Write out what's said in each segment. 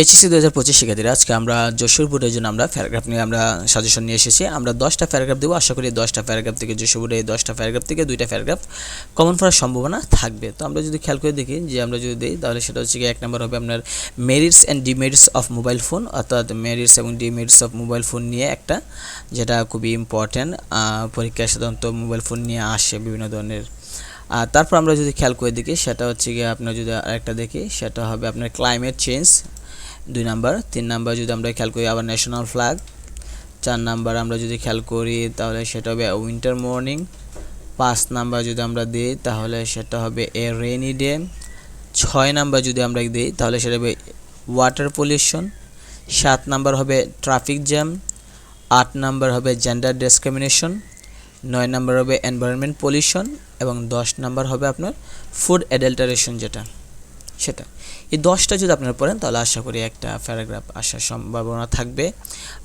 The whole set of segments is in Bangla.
এইচএসসি দু হাজার পঁচিশ শিক্ষার্থীরা, আজকে আমরা যশোর জন্য আমরা প্যারাগ্রাফ নিয়ে আমরা সাজেশন নিয়ে এসেছি। আমরা দশটা প্যারাগ্রাফ দেবো, আশা করি দশটা প্যারাগ্রাফ থেকে যশোর এই দশটা প্যারাগ্রাফ থেকে দুইটা প্যারাগ্রাফ কমন পড়ার সম্ভাবনা থাকবে। তো আমরা যদি খেয়াল করে দেখি, যে আমরা যদি দিই, তাহলে সেটা হচ্ছে কি, এক নম্বর হবে আপনার merits and demerits of mobile phone অর্থাৎ মেরিটস এবং ডিমেরিটস অফ মোবাইল ফোন নিয়ে একটা, যেটা খুবই ইম্পর্ট্যান্ট পরীক্ষায় সাধারণত মোবাইল ফোন নিয়ে আসে বিভিন্ন ধরনের। আর তারপর আমরা যদি খেয়াল করে দেখি, সেটা হচ্ছে গিয়ে আপনার যদি আরেকটা দেখি, সেটা হবে আপনার ক্লাইমেট চেঞ্জ দুই নাম্বার। তিন নাম্বার যদি আমরা খেয়াল করি আবার ন্যাশনাল ফ্ল্যাগ চার নাম্বার আমরা যদি খেয়াল করি তাহলে সেটা হবে উইন্টার মর্নিং পাঁচ নাম্বার যদি আমরা দিই তাহলে সেটা হবে এ রেনি ডে ছয় নাম্বার যদি আমরা দিই তাহলে সেটা হবে ওয়াটার পলিউশন সাত নাম্বার হবে ট্রাফিক জ্যাম আট নাম্বার হবে জেন্ডার ডিসক্রিমিনেশন নয় নাম্বার হবে এনভায়রনমেন্ট পলিউশন এবং দশ নাম্বার হবে আপনার ফুড অ্যাডাল্টারেশন যেটা। সেটা। এই দশটা যদি আপনারা পড়েন, তাহলে আশা করি একটা প্যারাগ্রাফ আসার সম্ভাবনা থাকবে।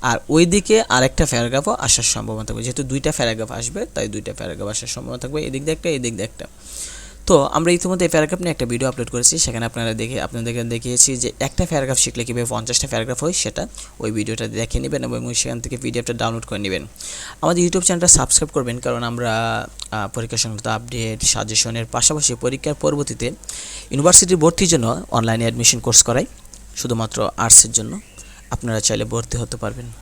আর ওই দিকে আরেকটা প্যারাগ্রাফও আসার সম্ভাবনা থাকবে। যেহেতু দুইটা প্যারাগ্রাফ আসবে, তাই দুইটা প্যারাগ্রাফ আসার সম্ভাবনা থাকবে। এদিক দিয়ে একটা, এদিক দিয়ে একটা। তো আমরা ইতিমধ্যে প্যারাগ্রাফ নিয়ে একটা ভিডিও আপলোড করেছি, সেখানে আপনারা দেখে আপনাদেরকে দেখিয়েছি যে একটা প্যারাগ্রাফ শিখলে কীভাবে পঞ্চাশটা প্যারাগ্রাফ হয়, সেটা ওই ভিডিওটা দেখে নেবেন এবং সেখান থেকে পিডিএফটা ডাউনলোড করে নেবেন। আমাদের ইউটিউব চ্যানেলটা সাবস্ক্রাইব করবেন, কারণ আমরা পরীক্ষা সংক্রান্ত আপডেট সাজেশনের পাশাপাশি পরীক্ষার পরবর্তীতে ইউনিভার্সিটি ভর্তির জন্য অনলাইনে অ্যাডমিশন কোর্স করাই, শুধুমাত্র আর্টসের জন্য। আপনারা চাইলে ভর্তি হতে পারবেন।